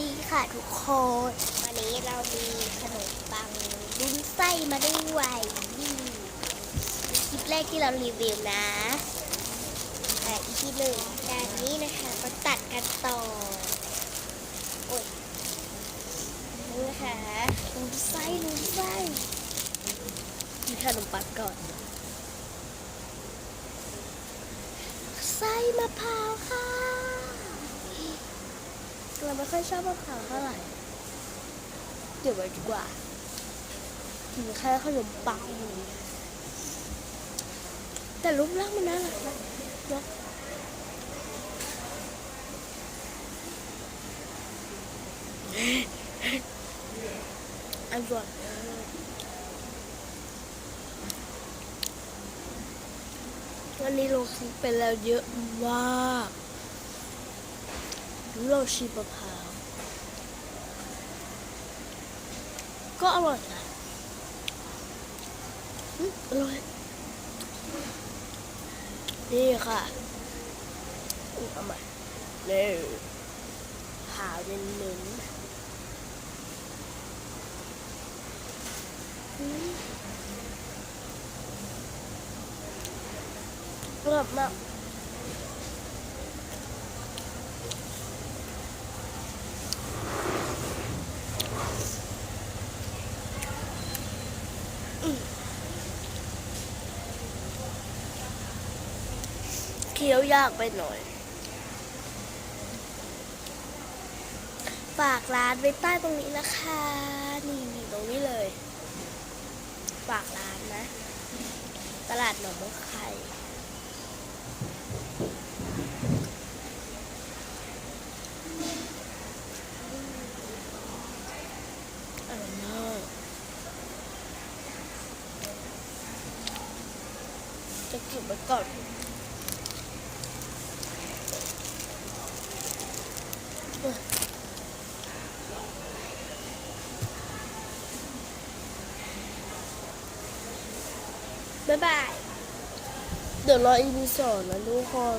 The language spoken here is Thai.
ดีค่ะทุกคน วันนี้เรามีขนมปังดุนไส้มาด้วยนี่คลิปแรกที่เรารีวิวนะอ่อีกทีหนึ่งด้านนี้นะคะก็ตัดกันต่อ โอ้ยนี่นะคะดุนไส้ดุนไส้มีขนมปังก่อน ไส้มะพร้าวค่ะ เราไม่ค่อยชอบมะพร้าวเท่าไหร่เดี๋ยวไว้ดีกว่ากินแค่ขนมปังแต่รูปร่างมันน่ารักนะเนาะอันก่อนวันนี้ลงคลิปไปแล้วเยอะมาก เราชิมะพร้าวก็อร่อยนะอร่อยนี่ค่ะอุ๊ยเอาม่นี่ขาวเน้นๆอืมอร่อยมาก คี้ยวยากไปหน่อย ฝากร้านไว้ใต้ตรงนี้นะคะ นี่นี่ตรงนี้เลย ฝากร้านนะ ตลาดหนองมะไข่อร่อยมากจะเก็บไว้ก่อน บ๊ายบาย เดี๋ยวรออีพีสองนะทุกคน